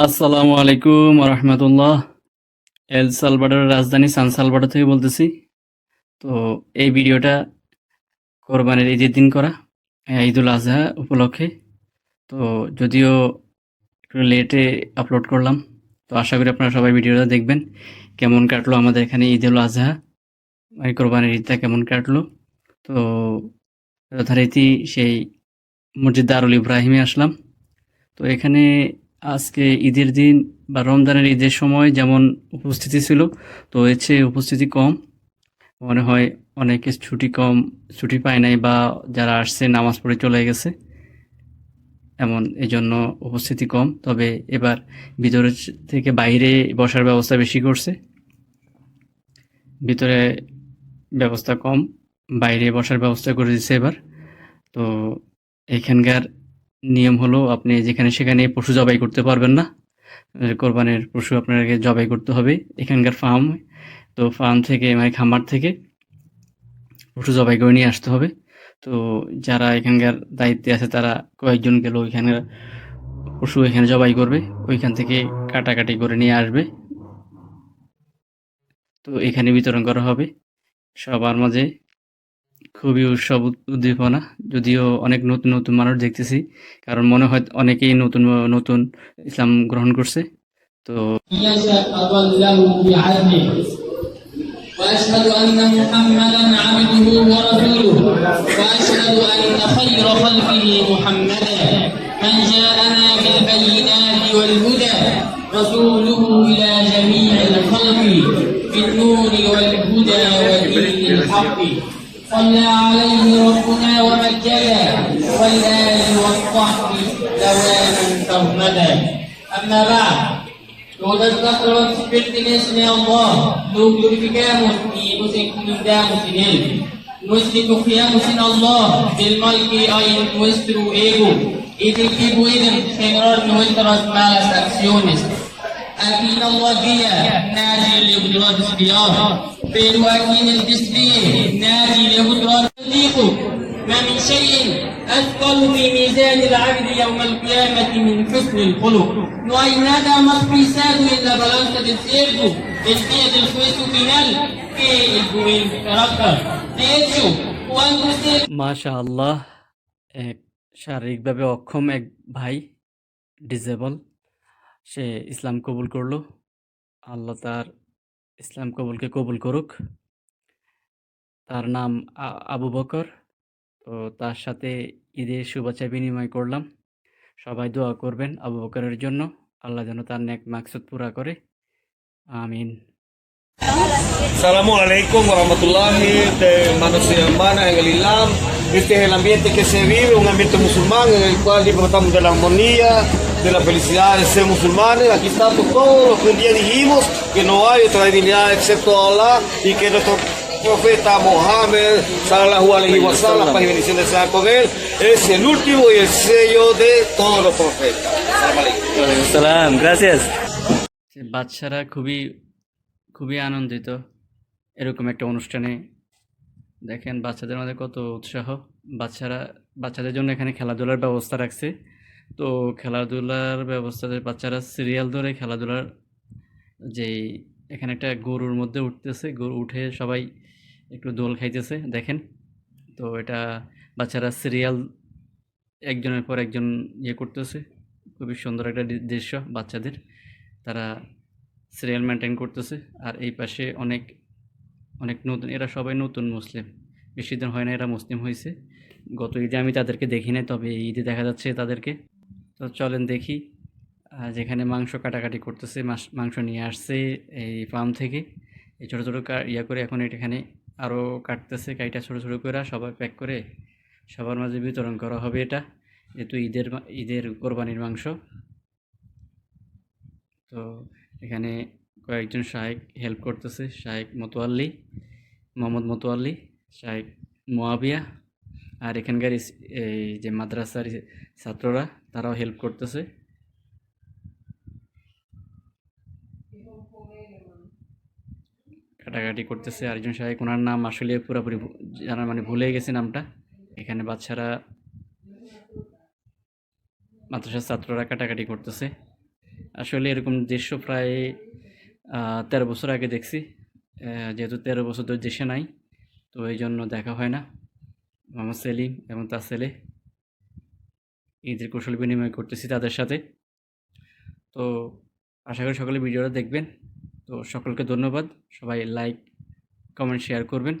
আসসালামু আলাইকুম রহমতুল্লাহ এল সালভাডোরের রাজধানী সান সালভাডোর থেকে বলতেছি। তো এই ভিডিওটা কোরবানির ঈদের দিন করা ঈদুল আজহা উপলক্ষে। তো যদিও একটু লেটে আপলোড করলাম, তো আশা করি আপনারা সবাই ভিডিওটা দেখবেন, কেমন কাটলো আমাদের এখানে ঈদুল আজহা, এই কোরবানির ঈদটা কেমন কাটলো। তো যথারীতি সেই মসজিদ দারুল ইব্রাহিমে আসলাম। তো এখানে আজকে ঈদের দিন বা রমজানের ঈদের সময় যেমন উপস্থিতি ছিল, তো এর চেয়ে উপস্থিতি কম। মনে হয় অনেকে ছুটি কম, ছুটি পায় নাই বা যারা আসছে নামাজ পড়ে চলে গেছে, এমন এই জন্য উপস্থিতি কম। তবে এবার ভিতরে থেকে বাইরে বসার ব্যবস্থা বেশি করছে। ভিতরে ব্যবস্থা কম, বাইরে বসার ব্যবস্থা করে দিচ্ছে এবার। তো এখানকার নিয়ম হলো আপনি যেখানে সেখানে পশু জবাই করতে পারবেন না। কোরবানির পশু আপনাকে জবাই করতে হবে। এখানকার ফার্ম তো ফার্ম থেকে মানে খামার থেকে পশু জবাই করে নিয়ে আসতে হবে। তো যারা এখানকার দায়িত্বে আছে, তারা কয়েকজন গেল ওইখানে পশু এখানে জবাই করবে। ওইখান থেকে কাটাকাটি করে নিয়ে আসবে। তো এখানে বিতরণ করা হবে। সবার মাঝে খুবই উৎসব উদ- উদ্দীপনা যদিও অনেক নতুন নতুন মানুষ দেখতেছি কারণ মনে হয় অনেকেই নতুন নতুন ইসলাম গ্রহণ করছে তো يشهد أضله بعدله وأشهد أن محمدا عبده ورسوله وأشهد أن خير خلقه محمدا من جاءنا بالبينات والهدى رسوله إلى جميع الخلق بالنور والهدى ودين الحق صلى عليه ربنا ومجدا والآل والصحب دواما ترمدا أما بعد تودى الزخرة وتشبرت باسم الله نوجد بك في مسلمين من دام سنين نسيك خيام أمسنا الله بالملك أين نسترو إيغو إذن كيبو إذن خيرار نوترس مالس أكسيونس Aquí en Allah guía, nadie le podrá desviar, pero aquí en el desvío nadie le podrá desviar. ما من شيء أثقل في ميزان العبد يوم القيامة من حسن الخلق. No hay nada más pesado en la balanza del cerdo el día del juicio final que el buen carácter. De hecho, cuando usted মাশা আল্লাহ এক শারীরিকভাবে অক্ষম এক ভাই disable সে ইসলাম কবুল করল আল্লাহ তার ইসলাম কবুলকে কবুল করুক তার নাম আবু বকর তো তার সাথে ঈদের শুভেচ্ছা বিনিময় করলাম সবাই দোয়া করবেন আবু বকরের জন্য আল্লাহ যেন তার নেক মাকসুদ পুরা করে আমিন Assalamualaikum warahmatullahi de manos y hermanas en el Islam. Este es el ambiente que se vive, un ambiente musulmán en el cual disfrutamos de la armonía, de la felicidad de ser musulmanes. Aquí estamos todos los que un día dijimos que no hay otra divinidad excepto Allah y que nuestro profeta Mohammed, sallallahu alaihi wa sallam, paz y bendiciones sean con él, es el último y el sello de todos los profetas. Salam alaikum. সালাম gracias বাচ্চারা খুবই খুবই আনন্দিত এরকম একটা অনুষ্ঠানে দেখেন বাচ্চাদের মধ্যে কত উৎসাহ বাচ্চারা বাচ্চাদের জন্য এখানে খেলাধুলার ব্যবস্থা রাখছে তো খেলাধুলার ব্যবস্থাতে বাচ্চারা সিরিয়াল ধরে খেলাধুলার যেই এখানে একটা গরুর মধ্যে উঠতেছে, গরু উঠে সবাই একটু দোল খাইতেছে, দেখেন। তো এটা বাচ্চারা সিরিয়াল একজনের পর একজন ইয়ে করতেছে, খুবই সুন্দর একটা দৃশ্য বাচ্চাদের। তারা সিরিয়াল মেনটেন করতেছে, আর এই পাশে অনেক অনেক নতুন, এরা সবাই নতুন মুসলিম। বেশি দিন হয় না এরা মুসলিম হয়েছে গত ঈদে আমি তাদেরকে দেখি নাই, তবে ঈদে দেখা যাচ্ছে তাদেরকে তো চলেন দেখি যেখানে মাংস কাটাকাটি করতেছে, মাস- নিয়ে আসছে এই ফার্ম থেকে। এই ছোটো ছোটো ইয়া করে এখন এখানে আরও কাটতেছে, কাইটা ছোটো ছোটো করে সবাই প্যাক করে। সবার মাঝে বিতরণ করা হবে এটা। যেহেতু ঈদের ঈদের কোরবানির মাংস। তো এখানে কয়েকজন শাহেক হেল্প করতেছে শাহেক মতোয়াল্লি, মোহাম্মদ মতোয়াল্লি শাহেক মোয়াবিয়া আর এখানকার এই যে মাদ্রাসার ছাত্ররা, তারাও হেল্প করতেছে। কাটাকাটি করতেছে। আরেকজন সাহেব, ওনার নাম আসলে পুরোপুরি ভু- জানা মানে ভুলে গেছে নামটা। এখানে বাচ্চারা, মাদ্রাসার ছাত্ররা কাটাকাটি করতেছে। আসলে এরকম দৃশ্য প্রায় তেরো বছর আগে দেখছি। যেহেতু তেরো বছর ধরে দেশে নাই, তো এই জন্য দেখা হয় না। মোহাম্মদ সেলিম এবং তার ছেলে ঈদের কৌশল বিনিময় করতেছি তাদের সাথে। তো আশা করি সকলে ভিডিওটা দেখবেন। তো সকলকে ধন্যবাদ। সবাই লাইক কমেন্ট শেয়ার করবেন।